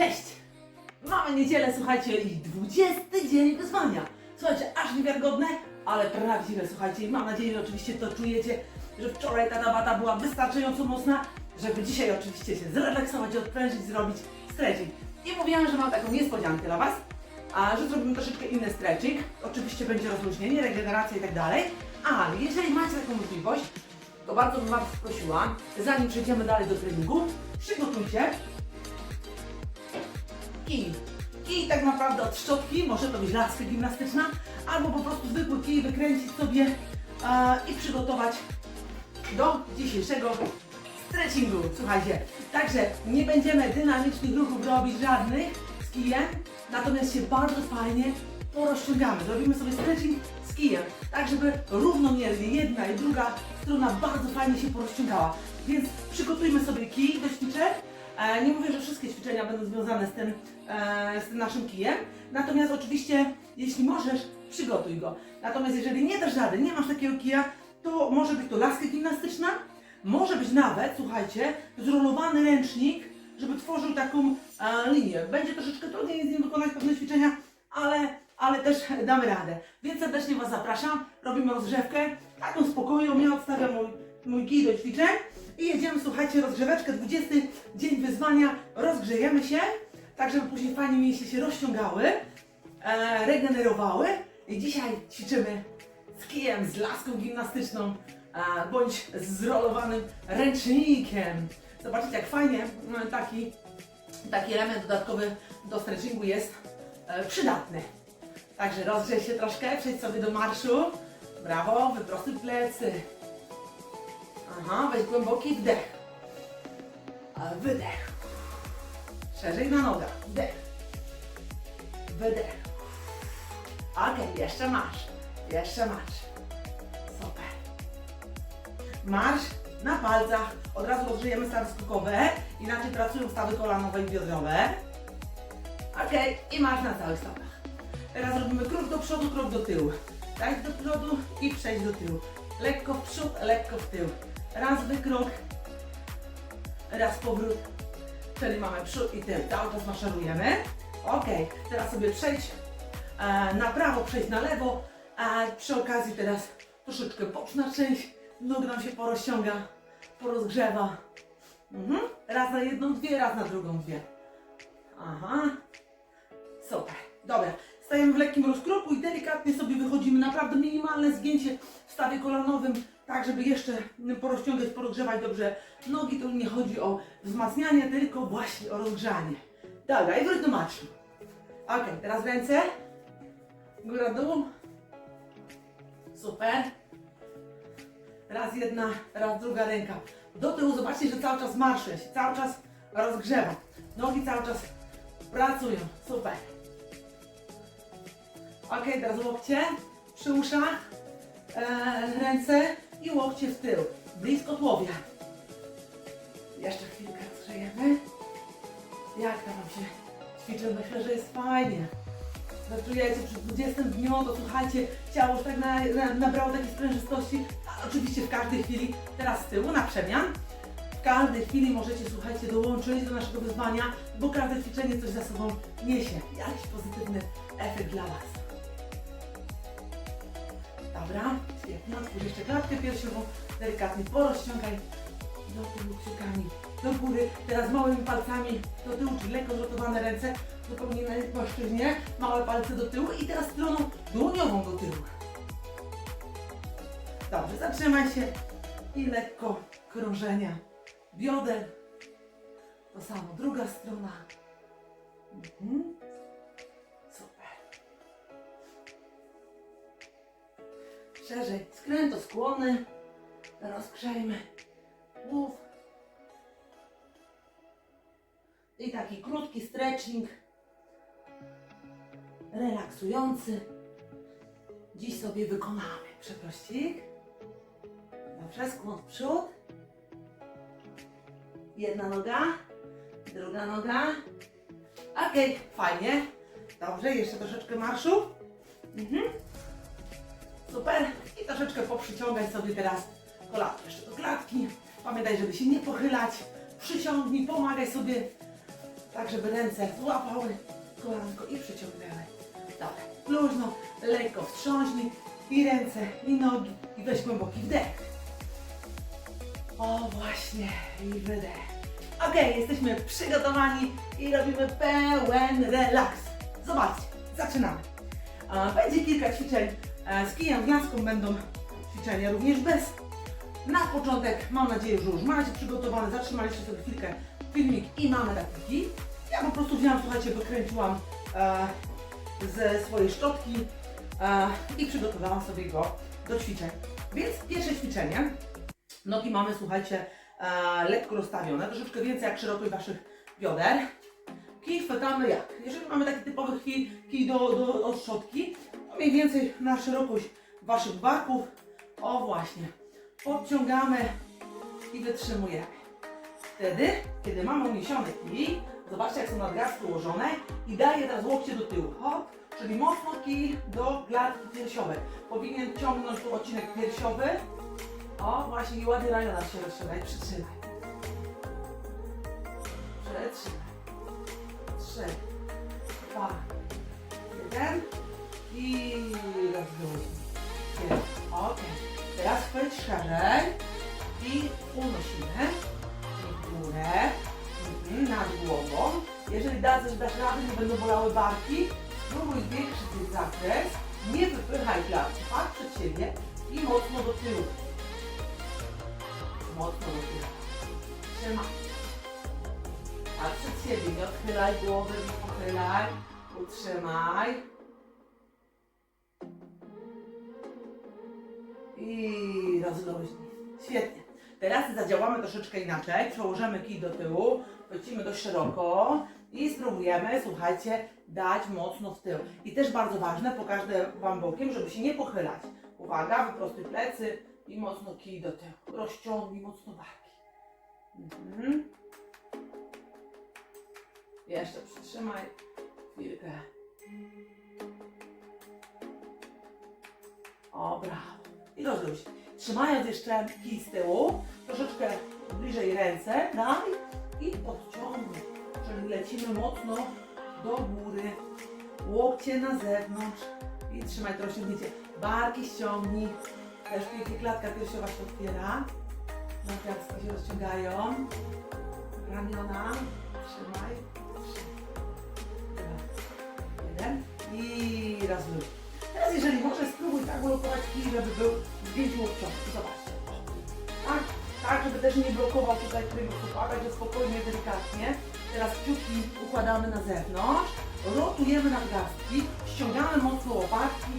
Cześć! Mamy niedzielę, słuchajcie, i 20 dzień wyzwania. Słuchajcie, aż niewiarygodne, ale prawdziwe, słuchajcie. I mam nadzieję, że oczywiście to czujecie, że wczoraj ta nabata była wystarczająco mocna, żeby dzisiaj oczywiście się zrelaksować, odprężyć, zrobić stretching. I mówiłam, że mam taką niespodziankę dla Was, a że zrobimy troszeczkę inny stretching. Oczywiście będzie rozluźnienie, regeneracja i tak dalej, ale jeżeli macie taką możliwość, to bardzo bym Was prosiła, zanim przejdziemy dalej do treningu, przygotujcie kij. Kij tak naprawdę od szczotki, może to być laska gimnastyczna, albo po prostu zwykły kij wykręcić sobie e, i przygotować do dzisiejszego stretchingu. Słuchajcie, także nie będziemy dynamicznych ruchów robić żadnych z kijem, natomiast się bardzo fajnie porozciągamy. Zrobimy sobie stretching z kijem, tak żeby równomiernie jedna i druga strona bardzo fajnie się porozciągała. Więc przygotujmy sobie kij do ćwiczeń. E, Nie mówię, że wszystkie ćwiczenia będą związane z tym, e, z tym naszym kijem, natomiast oczywiście, jeśli możesz, przygotuj go. Natomiast jeżeli nie dasz rady, nie masz takiego kija, to może być to laska gimnastyczna, może być nawet, słuchajcie, zrolowany ręcznik, żeby tworzył taką e, linię. Będzie troszeczkę trudniej z nim wykonać pewne ćwiczenia, ale, ale też damy radę. Więc serdecznie Was zapraszam, robimy rozgrzewkę, taką spokojną, ja odstawiam mój, mój kij do ćwiczeń i jedziemy, słuchajcie, rozgrzeweczkę, 20 dzień wyzwania, rozgrzejemy się, tak żeby później fajnie mięśnie się rozciągały, e, regenerowały i dzisiaj ćwiczymy z kijem, z laską gimnastyczną, e, bądź z zrolowanym ręcznikiem. Zobaczcie, jak fajnie mm, taki, taki element dodatkowy do stretchingu jest e, przydatny. Także rozgrzej się troszkę, przejdź sobie do marszu. Brawo, wyprostuj plecy. Aha, weź głęboki wdech. A wydech. Szerzej na nogach. Wdech. Wydech. Okej, jeszcze masz. Jeszcze masz. Super. Marsz na palcach. Od razu rozgrzejemy stawy skokowe. Inaczej pracują stawy kolanowe i biodrowe. Okej, i marsz na całych stopach. Teraz robimy krok do przodu, krok do tyłu. Tak do przodu i przejść do tyłu. Lekko w przód, lekko w tył. Raz wykrok, raz powrót. Czyli mamy przód i tył. Cały czas maszerujemy. Ok, teraz sobie przejdź e, na prawo, przejść na lewo. A przy okazji teraz troszeczkę boczna część. Nóg nam się porozciąga, porozgrzewa. Mhm. Raz na jedną, dwie, raz na drugą, dwie. Aha. Super. Dobra. Stajemy w lekkim rozkroku i delikatnie sobie wychodzimy. Naprawdę minimalne zgięcie w stawie kolanowym, tak żeby jeszcze porozciągać, porozgrzewać dobrze nogi. To nie chodzi o wzmacnianie, tylko właśnie o rozgrzanie. Dobra, i wróć do. Ok, teraz ręce. Góra, dół. Super. Raz jedna, raz druga ręka. Do tyłu zobaczcie, że cały czas marszę się, cały czas rozgrzewam. Nogi cały czas pracują. Super. Ok, teraz łokcie przy uszach, e, ręce i łokcie w tył, blisko tułowia. Jeszcze chwilkę rozgrzejemy. Jak tam wam się ćwiczy? Myślę, że jest fajnie. Zaczujecie przy 20 dniu, to słuchajcie, ciało już tak na, na, nabrało takiej sprężystości, a oczywiście w każdej chwili, teraz z tyłu na przemian, w każdej chwili możecie, słuchajcie, dołączyć do naszego wyzwania, bo każde ćwiczenie coś za sobą niesie, jakiś pozytywny efekt dla Was. Dobra, świetnie, otwórz jeszcze klatkę piersiową, delikatnie porozciągaj do tyłu kciukami, do góry, teraz małymi palcami do tyłu, czyli lekko zrotowane ręce, zupełnie na płaszczyźnie, małe palce do tyłu i teraz stroną dłoniową do tyłu. Dobrze, zatrzymaj się i lekko krążenia bioder. To samo, druga strona. Mhm. Szerzej, skręto, skłony. Rozgrzejmy głów. I taki krótki stretching. Relaksujący. Dziś sobie wykonamy przeprościk. Dobrze, skłon w przód. Jedna noga, druga noga. Okej, fajnie. Dobrze, jeszcze troszeczkę marszu. Mhm. Super. I troszeczkę poprzyciągaj sobie teraz kolano jeszcze do klatki. Pamiętaj, żeby się nie pochylać. Przyciągnij, pomagaj sobie tak żeby ręce złapały kolanko i przyciągnęły. Dobra, luźno, lekko wstrząśnij i ręce, i nogi, i weź głęboki wdech. O właśnie, i wydech. Ok, jesteśmy przygotowani i robimy pełen relaks. Zobaczcie, zaczynamy. Będzie kilka ćwiczeń z kijem, z laską, będą ćwiczenia również bez. Na początek mam nadzieję, że już macie przygotowane, zatrzymaliście sobie chwilkę filmik i mamy taki kij. Ja po prostu wziąłam, słuchajcie, wykręciłam e, ze swojej szczotki e, i przygotowałam sobie go do ćwiczeń. Więc pierwsze ćwiczenie. Nogi mamy, słuchajcie, e, lekko rozstawione, troszeczkę więcej jak szerokość Waszych bioder. Kij chwytamy jak? Jeżeli mamy taki typowy kij, kij do, do, od szczotki, mniej więcej na szerokość Waszych barków. O właśnie. Podciągamy i wytrzymujemy. Wtedy, kiedy mamy uniesiony kij, zobaczcie jak są nadgarstki ułożone i daję teraz łokcie do tyłu. Hop, czyli mocno kij do klatki piersiowej. Powinien ciągnąć tu odcinek piersiowy. O, właśnie i ładnie ramiona się rozciągaj. Przytrzymaj. Przytrzymaj. Trzy, dwa, jeden i rozluźnij. Ok. Teraz chwyć szerzej i unosimy w górę mhm, nad głową. Jeżeli dasz, dasz radę, nie będą bolały barki, spróbuj zwiększyć ten zakres. Nie wypychaj klatki, patrz przed siebie i mocno do tyłu. Mocno do tyłu. Trzymaj. Patrz przed siebie, nie odchylaj głowy, nie pochylaj. Utrzymaj. I rozluźnij. Świetnie. Teraz zadziałamy troszeczkę inaczej. Przełożymy kij do tyłu, chwycimy dość szeroko i spróbujemy, słuchajcie, dać mocno w tył. I też bardzo ważne, pokażę Wam bokiem, żeby się nie pochylać. Uwaga, wyprostuj plecy i mocno kij do tyłu. Rozciągnij mocno barki. Mhm. Jeszcze przytrzymaj chwilkę. O, brawo. I rozluź. Trzymając jeszcze kij z tyłu, troszeczkę bliżej ręce, daj i podciągnij. Czyli lecimy mocno do góry. Łokcie na zewnątrz i trzymaj to rozciągnięcie. Barki ściągnij. Też pięknie klatka piersiowa się otwiera. Nadgarstka się rozciągają. Ramiona. Trzymaj. Jeden. I rozluźnij. Teraz jeżeli możesz, tak kij, żeby był zdjęciu łokciowy. Zobaczcie. Tak, tak, żeby też nie blokował tutaj kręgosłupa, także spokojnie, delikatnie. Teraz kciuki układamy na zewnątrz, rotujemy nadgarstki, ściągamy mocno łopatki,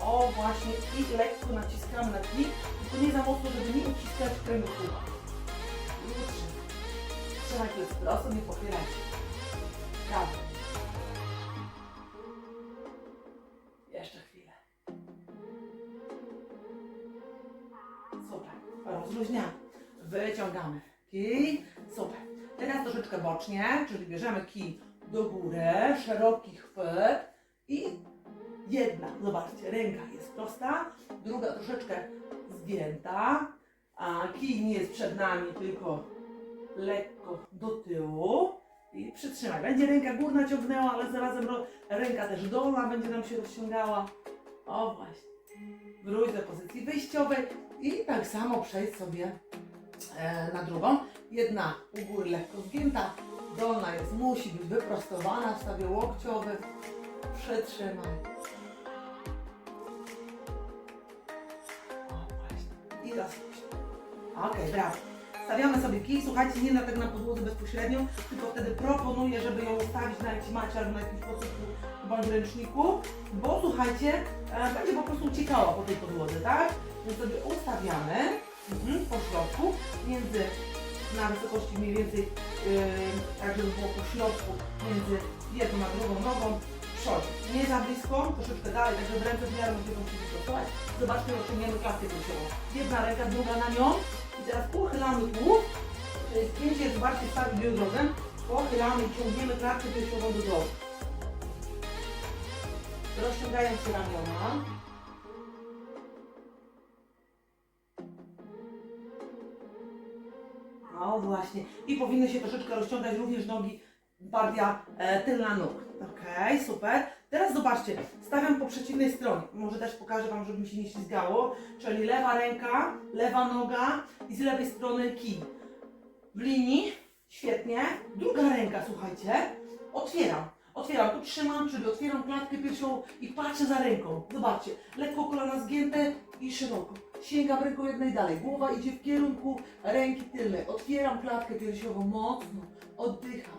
o właśnie i lekko naciskamy na kij, tylko nie za mocno, żeby nie uciskać. I utrzymaj. Trzymaj to jest prosto, nie pochylaj się. Kij. Super. Teraz troszeczkę bocznie, czyli bierzemy kij do góry, szeroki chwyt i jedna, zobaczcie, ręka jest prosta, druga troszeczkę zgięta, a kij nie jest przed nami, tylko lekko do tyłu. I przytrzymaj. Będzie ręka górna ciągnęła, ale zarazem ręka też dolna będzie nam się rozciągała. O właśnie. Wróć do pozycji wyjściowej i tak samo przejść sobie na drugą. Jedna u góry lekko zgięta, dolna jest, musi być wyprostowana w stawie łokciowym. Przytrzymaj. O właśnie. I rozpuść. Okej, brawo. Stawiamy sobie kij, słuchajcie, nie na tak na podłodze bezpośrednio, tylko wtedy proponuję, żeby ją ustawić na jakimś macie albo na jakimś pocyku bądź ręczniku, bo słuchajcie, e, będzie po prostu uciekała po tej podłodze, tak? Więc sobie ustawiamy mhm, po środku, między, na wysokości mniej więcej, yy, tak żeby było po środku, między jedną a drugą nogą, w przodzie. Nie za blisko, troszeczkę dalej, tak żeby ręce w miarę możliwą się wyprostować. Zobaczmy, osiągniemy klatkę piersiową. Jedna ręka, druga na nią. I teraz uchylamy głów, zdjęcie jest bardziej stawem biodrowym. Pochylamy i ciągniemy klatkę piersiową do dołu. Rozciągając się ramiona. No właśnie. I powinny się troszeczkę rozciągać również nogi partia e, tylna nóg. Okej, super. Teraz zobaczcie, stawiam po przeciwnej stronie. Może też pokażę Wam, żeby mi się nie ślizgało. Czyli lewa ręka, lewa noga i z lewej strony kij. W linii, świetnie. Druga ręka, słuchajcie, otwieram. Otwieram, tu trzymam, czyli otwieram klatkę piersiową i patrzę za ręką. Zobaczcie, lekko kolana zgięte i szeroko. Sięgam ręką jak najdalej. Głowa idzie w kierunku ręki tylnej. Otwieram klatkę piersiową mocno. Oddycham.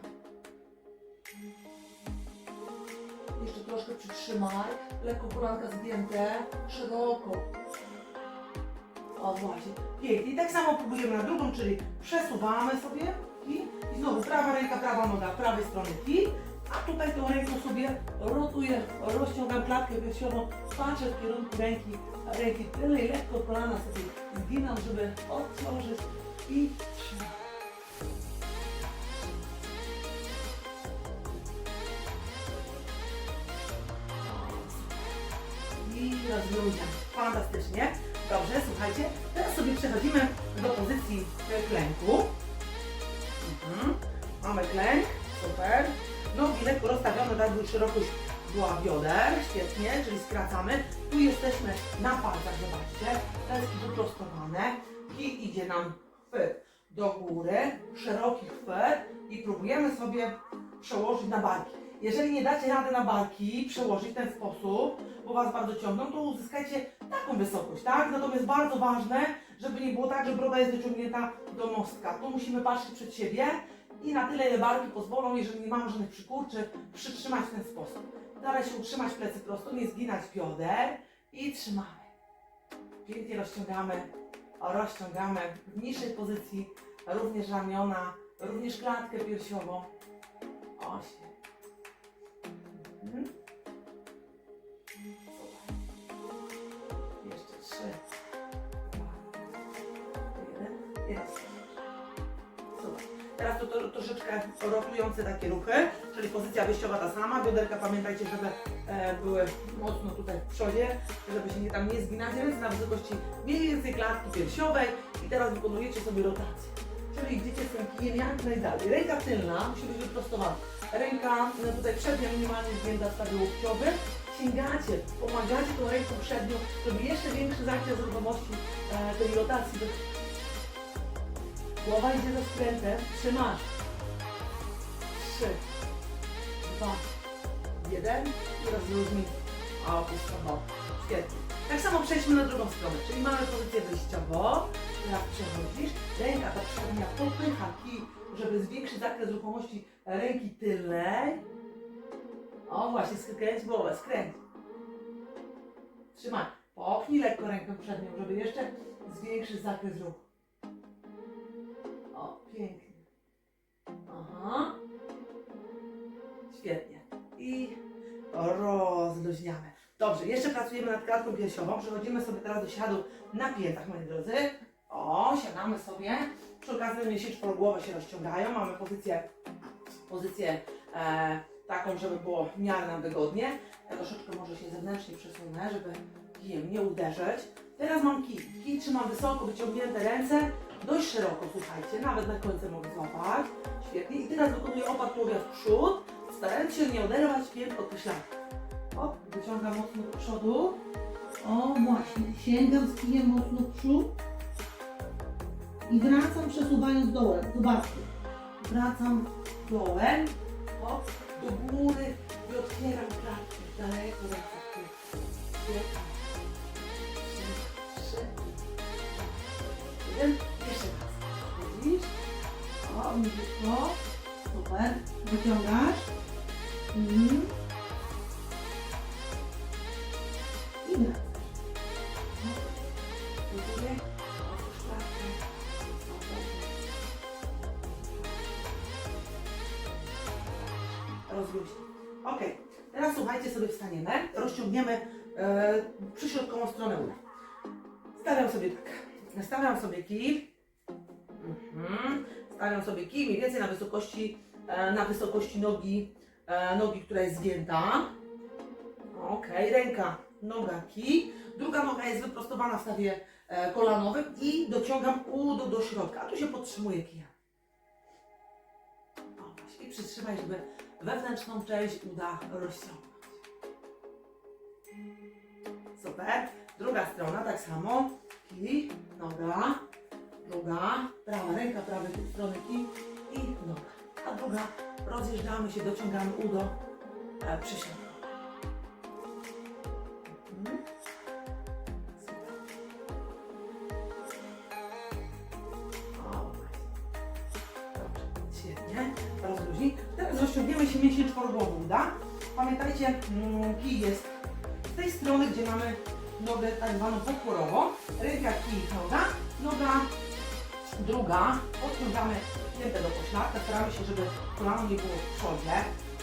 Jeszcze troszkę przytrzymaj. Lekko kolanka zgięte. Szeroko. O właśnie. Pięknie. I tak samo próbujemy na drugą, czyli przesuwamy sobie i, i znowu prawa ręka, prawa noga, prawej strony kij. A tutaj tą ręką sobie rotuję, rozciągam klatkę piersiową, patrzę w kierunku ręki, ręki tylnej, lekko kolana sobie zginam, żeby otworzyć i trzymać. I rozluźniam. Fantastycznie. Dobrze, słuchajcie, teraz sobie przechodzimy do pozycji klęku. Mhm. Mamy klęk, super. Nogi lekko rozstawione, tak by szerokość była bioder, świetnie, czyli skracamy. Tu jesteśmy na palcach, zobaczcie, ręki wyprostowane. I idzie nam chwyt do góry, szeroki chwyt i próbujemy sobie przełożyć na barki. Jeżeli nie dacie rady na barki przełożyć w ten sposób, bo Was bardzo ciągną, to uzyskajcie taką wysokość, tak? Natomiast bardzo ważne, żeby nie było tak, że broda jest wyciągnięta do mostka. Tu musimy patrzeć przed siebie i na tyle, ile barki pozwolą, jeżeli nie mamy żadnych przykurczy, przytrzymać w ten sposób. Staraj się utrzymać plecy prosto, nie zginać bioder i trzymamy. Pięknie rozciągamy, rozciągamy w niższej pozycji, również ramiona, również klatkę piersiową. O, świetnie. Mhm. Troszeczkę rotujące takie ruchy, czyli pozycja wyjściowa ta sama. Bioderka pamiętajcie, żeby e, były mocno tutaj w przodzie, żeby się nie tam nie zginać. Ręce na wysokości mniej więcej klatki piersiowej i teraz wykonujecie sobie rotację. Czyli idziecie z tym kijem jak najdalej. Ręka tylna musi być wyprostowana. Ręka no tutaj przednia minimalnie zgięta w stawie łokciowym. Sięgacie, pomagacie tą ręką przednią, żeby jeszcze większy zakres ruchomości e, tej rotacji. Głowa idzie ze skrętem. Trzymasz. Trzy, dwa, jeden i rozluźnij. A opustował. Świetnie. Tak samo przejdźmy na drugą stronę, czyli mamy pozycję wyjściową. Teraz przechodzisz. Ręka ta przednia popycha kij, żeby zwiększyć zakres ruchomości ręki tylnej. O właśnie, skręć głowę, skręć. Trzymaj. Popchnij lekko rękę przednią, żeby jeszcze zwiększyć zakres ruchu. Dobrze, jeszcze pracujemy nad klatką piersiową. Przechodzimy sobie teraz do siadu na piętach, moi drodzy. O, siadamy sobie. Przy okazji miesięczną głowę się rozciągają. Mamy pozycję, pozycję e, taką, żeby było w miarę nam wygodnie. Ja troszeczkę może się zewnętrznie przesunę, żeby kijem nie uderzyć. Teraz mam kij. Kij trzymam wysoko, wyciągnięte ręce. Dość szeroko, słuchajcie, nawet na końcu mogę złapać. Świetnie. I teraz wykonuję tułowia w przód, starając się nie oderwać pięt od pośladku. Wyciągam mocno do przodu. O, właśnie. Sięgam z kijem mocno w przód i wracam przesuwając dołem. Zobaczcie. Wracam dołem, hop, do góry i otwieram klatkę. Daleko ręce w tył. Trzy, jeden. Jeszcze raz. Widzisz? O, mięciutko. Super. Wyciągasz. Mhm. Ok. Teraz słuchajcie, sobie wstaniemy. Rozciągniemy e, przyśrodkową stronę uda. Stawiam sobie tak. Stawiam sobie kij. Mhm. Stawiam sobie kij mniej więcej na wysokości, e, na wysokości nogi, e, nogi, która jest zgięta. Ok, ręka, noga, kij. Druga noga jest wyprostowana w stawie e, kolanowym i dociągam udo do środka. A tu się podtrzymuje kijem. O, i przytrzymaj, żeby wewnętrzną część uda rozciągnąć. Super. Druga strona, tak samo. Kij, noga, druga, prawa ręka, prawej strony kij i noga. A druga, rozjeżdżamy się, dociągamy udo, e, przysiągamy. Nogę tak zwaną podporową. Ręka, kij, noga. Noga druga. Podciągamy piętę do pośladka. Staramy się, żeby kolano nie było w przodzie.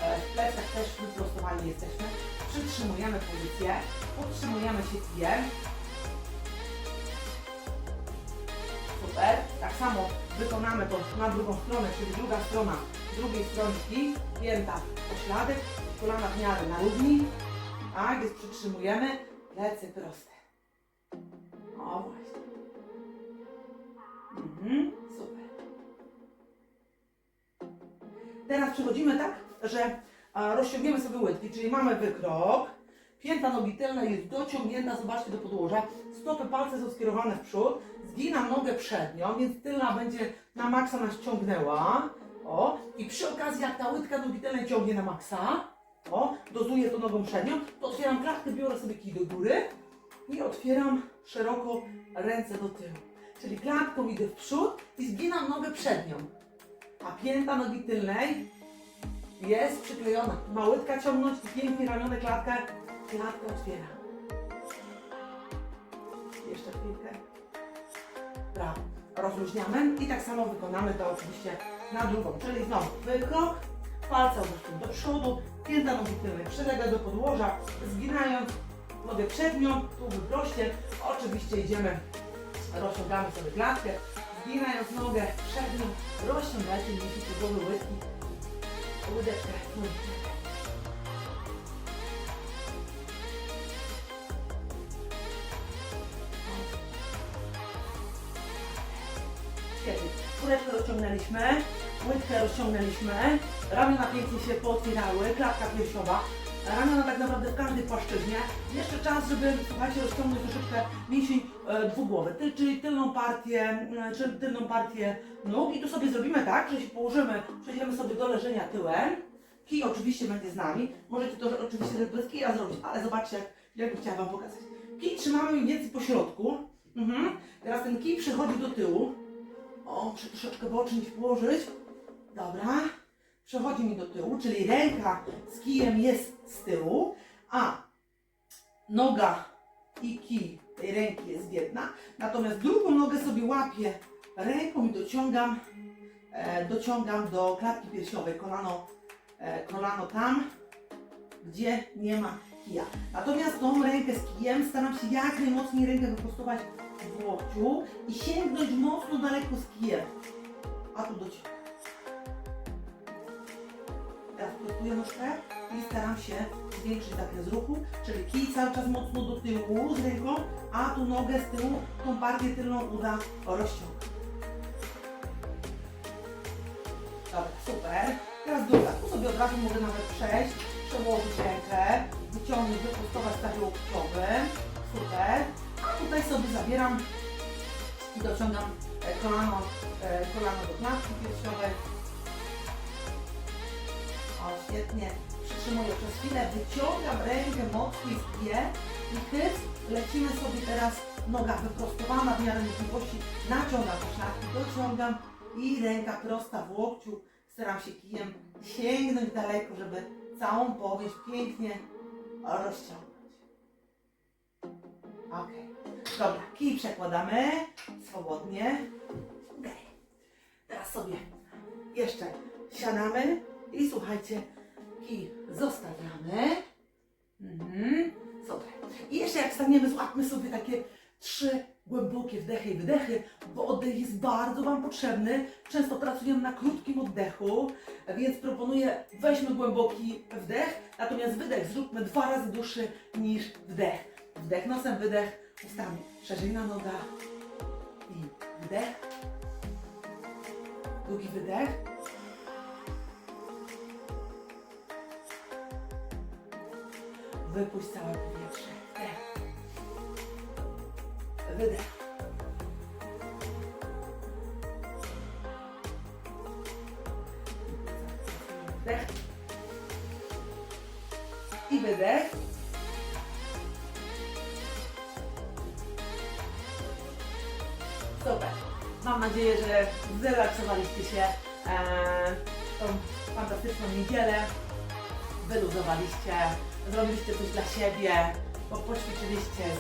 E, W plecach też wyprostowani jesteśmy. Przytrzymujemy pozycję. Podtrzymujemy się kijem. Super. Tak samo wykonamy to na drugą stronę, czyli druga strona z drugiej strony kij, pięta, pośladek, kolana w miarę na równi. Tak, więc przytrzymujemy, plecy proste. O właśnie. Mhm, super. Teraz przechodzimy tak, że rozciągniemy sobie łydki, czyli mamy wykrok, pięta nogi tylna jest dociągnięta, zobaczcie, do podłoża, stopy palce są skierowane w przód, zginam nogę przednią, więc tylna będzie na maksa nas ciągnęła, o, i przy okazji jak ta łydka nogi tylnej ciągnie na maksa, o, dozuję to nogą przednią, otwieram klatkę, biorę sobie kij do góry i otwieram szeroko ręce do tyłu. Czyli klatką idę w przód i zginam nogę przednią. A pięta nogi tylnej jest przyklejona. Ma łydka ciągnąć i pięknie ramione klatkę, klatkę otwiera. Jeszcze chwilkę. Brawo. Rozluźniamy i tak samo wykonamy to oczywiście na drugą. Czyli znowu wykrok, palce odnoszą do przodu, pięta nogi tylnej przylega do podłoża, zginając nogę przednią, tu wyproście. Oczywiście idziemy, rozciągamy sobie klatkę, zginając nogę przednią, rozciągajcie mięsień głowy łydki, łydeczkę, nogi. Świetnie. Skóreczkę rozciągnęliśmy, łydkę rozciągnęliśmy, ramiona pięknie się pootwierały, klatka piersiowa. Ramiona tak naprawdę w każdej płaszczyźnie. Jeszcze czas, żeby, słuchajcie, rozciągnąć troszeczkę mięsień e, dwugłowy, Ty, czyli tylną partię, e, tylną partię nóg. I tu sobie zrobimy tak, że się położymy, przejdziemy sobie do leżenia tyłem. Kij oczywiście będzie z nami. Możecie to oczywiście bez kija zrobić, ale zobaczcie, jak, jak chciałam Wam pokazać. Kij trzymamy mniej więcej po środku. Mhm. Teraz ten kij przechodzi do tyłu. O, muszę troszeczkę bocznić położyć. Dobra. Przechodzi mi do tyłu, czyli ręka z kijem jest z tyłu, a noga i kij tej ręki jest jedna. Natomiast drugą nogę sobie łapię ręką i dociągam, e, dociągam do klatki piersiowej. Kolano, e, kolano tam, gdzie nie ma kija. Natomiast tą rękę z kijem staram się jak najmocniej rękę wyprostować w łokciu i sięgnąć mocno daleko z kijem. A tu dociągam. Prostuję nóżkę i staram się zwiększyć zakres ruchu, czyli kij cały czas mocno do tyłu z ręką, a tu nogę z tyłu, tą partię tylną uda rozciągnąć. Dobra, super. Teraz druga. Tu sobie od razu mogę nawet przejść, przełożyć rękę, wyciągnąć, wyprostować stawie łokciowym. Super. A tutaj sobie zabieram i dociągam e, kolano, e, kolano do klatki piersiowej. O, świetnie. Przytrzymuję przez chwilę, wyciągam rękę mocniej z pie i hyc. Lecimy sobie teraz, noga wyprostowana w miarę możliwości, naciągam pośladki, dociągam i ręka prosta w łokciu. Staram się kijem sięgnąć daleko, żeby całą powieść pięknie rozciągnąć. Ok. Dobra, kij przekładamy swobodnie. Ok. Teraz sobie jeszcze siadamy i słuchajcie, kij zostawiamy. Mhm. I jeszcze jak staniemy, złapmy sobie takie trzy głębokie wdechy i wydechy, bo oddech jest bardzo Wam potrzebny. Często pracujemy na krótkim oddechu, więc proponuję weźmy głęboki wdech, natomiast wydech zróbmy dwa razy dłuższy niż wdech. Wdech nosem, wydech ustami. Szerzyna noga i wdech. Długi wydech. Wypuść całe powietrze. Wydech. Wdech. I wydech. Super. Mam nadzieję, że zrelaksowaliście się e, tą fantastyczną niedzielę, wyluzowaliście, zrobiliście coś dla siebie, bo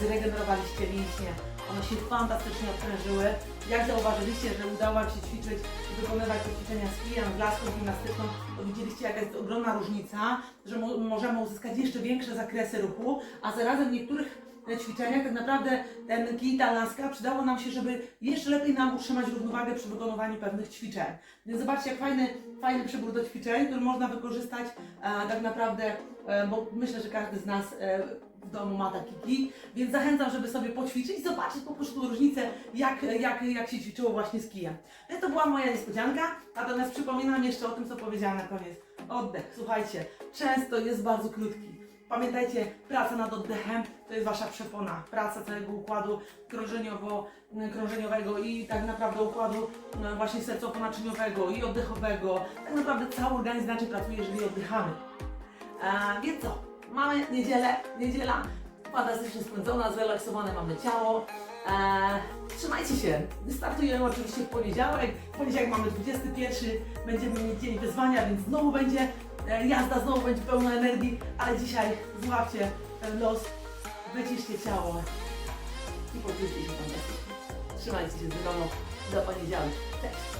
zregenerowaliście mięśnie, one się fantastycznie odprężyły. Jak zauważyliście, że udało Wam się ćwiczyć wykonywać te ćwiczenia z kijem, z laską gimnastyczną, to widzieliście jaka jest ogromna różnica, że mo- możemy uzyskać jeszcze większe zakresy ruchu, a zarazem niektórych ćwiczeniach tak naprawdę ten kij, ta laska przydało nam się, żeby jeszcze lepiej nam utrzymać równowagę przy wykonywaniu pewnych ćwiczeń. Więc zobaczcie, jak fajny, fajny przybór do ćwiczeń, który można wykorzystać e, tak naprawdę, e, bo myślę, że każdy z nas e, w domu ma taki kij, więc zachęcam, żeby sobie poćwiczyć i zobaczyć po prostu różnicę, jak, jak, jak się ćwiczyło właśnie z kijem. Więc to była moja niespodzianka, natomiast przypominam jeszcze o tym, co powiedziałam na koniec. Oddech, słuchajcie, często jest bardzo krótki. Pamiętajcie, praca nad oddechem to jest Wasza przepona. Praca całego układu krążeniowo, krążeniowego i tak naprawdę układu no, właśnie sercowo-naczyniowego i oddechowego. Tak naprawdę cały organizm inaczej pracuje, jeżeli oddychamy. E, więc co? Mamy niedzielę, niedziela fantastycznie spędzona, zrelaksowane mamy ciało. E, trzymajcie się. Startujemy oczywiście w poniedziałek. W poniedziałek mamy 21, będziemy mieć dzień wyzwania, więc znowu będzie jazda, znowu będzie pełna energii, ale dzisiaj złapcie ten los, wyciszcie ciało i poczujcie się fantastycznie. Trzymajcie się zdrowo. Do poniedziałku. Cześć.